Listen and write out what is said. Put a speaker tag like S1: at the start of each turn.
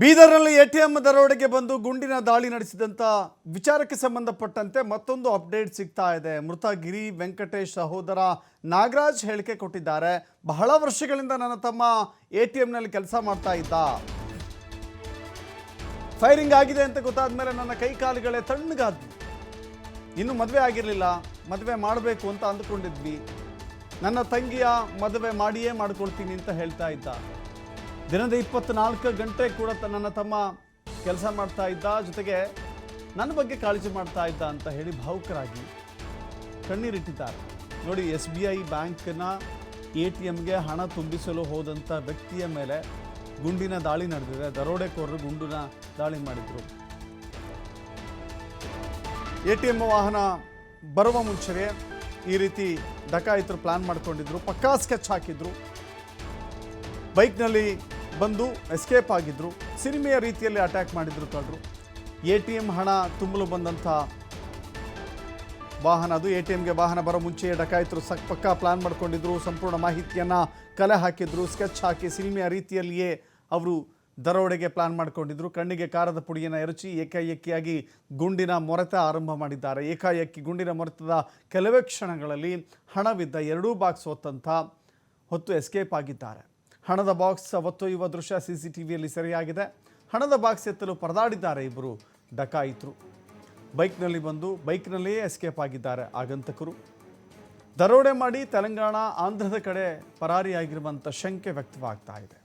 S1: ಬೀದರ್ನಲ್ಲಿ ಎಟಿಎಂ ದರೋಡೆಗೆ ಬಂದು ಗುಂಡಿನ ದಾಳಿ ನಡೆಸಿದಂಥ ವಿಚಾರಕ್ಕೆ ಸಂಬಂಧಪಟ್ಟಂತೆ ಮತ್ತೊಂದು ಅಪ್ಡೇಟ್ ಸಿಗ್ತಾ ಇದೆ. ಮೃತ ಗಿರಿ ವೆಂಕಟೇಶ್ ಸಹೋದರ ನಾಗರಾಜ್ ಹೇಳಿಕೆ ಕೊಟ್ಟಿದ್ದಾರೆ. ಬಹಳ ವರ್ಷಗಳಿಂದ ನನ್ನ ತಮ್ಮ ಎ ಟಿ ಎಂನಲ್ಲಿ ಕೆಲಸ ಮಾಡ್ತಾ ಇದ್ದ. ಫೈರಿಂಗ್ ಆಗಿದೆ ಅಂತ ಗೊತ್ತಾದ ಮೇಲೆ ನನ್ನ ಕೈ ಕಾಲುಗಳೇ ತಣ್ಣಗಾದ್ವಿ. ಇನ್ನು ಮದುವೆ ಆಗಿರಲಿಲ್ಲ. ಮದುವೆ ಮಾಡಬೇಕು ಅಂತ ಅಂದುಕೊಂಡಿದ್ವಿ. ನನ್ನ ತಂಗಿಯ ಮದುವೆ ಮಾಡಿಯೇ ಮಾಡ್ಕೊಳ್ತೀನಿ ಅಂತ ಹೇಳ್ತಾ ಇದ್ದ. ದಿನದ ಇಪ್ಪತ್ನಾಲ್ಕು ಗಂಟೆ ಕೂಡ ತನ್ನ ತಮ್ಮ ಕೆಲಸ ಮಾಡ್ತಾ ಇದ್ದ, ಜೊತೆಗೆ ನನ್ನ ಬಗ್ಗೆ ಕಾಳಜಿ ಮಾಡ್ತಾ ಇದ್ದ ಅಂತ ಹೇಳಿ ಭಾವುಕರಾಗಿ ಕಣ್ಣೀರಿಟ್ಟಿದ್ದಾರೆ. ನೋಡಿ, ಎಸ್ ಬಿ ಐ ಬ್ಯಾಂಕ್ನ ಎ ಟಿ ಎಮ್ಗೆ ಹಣ ತುಂಬಿಸಲು ಹೋದಂಥ ವ್ಯಕ್ತಿಯ ಮೇಲೆ ಗುಂಡಿನ ದಾಳಿ ನಡೆದಿದೆ. ದರೋಡೆಕೋರರು ಗುಂಡಿನ ದಾಳಿ ಮಾಡಿದರು. ಎ ಟಿ ಎಂ ವಾಹನ ಬರುವ ಮುಂಚೆಯೇ ಈ ರೀತಿ ಡಕಾಯಿತರು ಪ್ಲಾನ್ ಮಾಡ್ಕೊಂಡಿದ್ರು. ಪಕ್ಕಾ ಸ್ಕೆಚ್ ಹಾಕಿದ್ರು. ಬೈಕ್ನಲ್ಲಿ ಬಂದು ಎಸ್ಕೇಪ್ ಆಗಿದ್ದರು ಸಿನಿಮೆಯ ರೀತಿಯಲ್ಲಿ ಅಟ್ಯಾಕ್ ಮಾಡಿದ್ರು ಕಳ್ಳರು ಎ ಟಿ ಎಂ ಹಣ ತುಂಬಲು ಬಂದಂಥ ವಾಹನ ಅದು. ಎ ಟಿ ಎಮ್ಗೆ ವಾಹನ ಬರೋ ಮುಂಚೆಯೇ ಡಕಾಯಿತರು ಸಕ್ ಪಕ್ಕ ಪ್ಲಾನ್ ಮಾಡ್ಕೊಂಡಿದ್ರು, ಸಂಪೂರ್ಣ ಮಾಹಿತಿಯನ್ನು ಕಲೆ ಹಾಕಿದ್ರು ಸ್ಕೆಚ್ ಹಾಕಿ ಸಿನಿಮೆಯ ರೀತಿಯಲ್ಲಿಯೇ ಅವರು ದರೋಡೆಗೆ ಪ್ಲಾನ್ ಮಾಡಿಕೊಂಡಿದ್ರು. ಕಣ್ಣಿಗೆ ಕಾರದ ಪುಡಿಯನ್ನು ಎರಚಿ ಏಕಾಏಕಿಯಾಗಿ ಗುಂಡಿನ ಮೊರೆತ ಆರಂಭ ಮಾಡಿದ್ದಾರೆ. ಏಕಾಏಕಿ ಗುಂಡಿನ ಮೊರೆತದ ಕೆಲವೇ ಕ್ಷಣಗಳಲ್ಲಿ ಹಣವಿದ್ದ ಎರಡೂ ಬಾಕ್ಸ್ ಹೊತ್ತಂಥ ಹೊತ್ತು ಎಸ್ಕೇಪ್ ಆಗಿದ್ದಾರೆ. ಹಣದ ಬಾಕ್ಸ್ ಒತ್ತೊಯ್ಯುವ ದೃಶ್ಯ ಸಿ ಸಿ ಟಿ ವಿಯಲ್ಲಿ ಸೆರೆಯಾಗಿದೆ. ಹಣದ ಬಾಕ್ಸ್ ಎತ್ತಲು ಪರದಾಡಿದ್ದಾರೆ ಇಬ್ಬರು ಡಕಾಯಿತರು. ಬೈಕ್ನಲ್ಲಿ ಬಂದು ಬೈಕ್ನಲ್ಲಿಯೇ ಎಸ್ಕೇಪ್ ಆಗಿದ್ದಾರೆ ಆಗಂತಕರು. ದರೋಡೆ ಮಾಡಿ ತೆಲಂಗಾಣ, ಆಂಧ್ರದ ಕಡೆ ಪರಾರಿಯಾಗಿರುವಂಥ ಶಂಕೆ ವ್ಯಕ್ತವಾಗ್ತಾ ಇದೆ.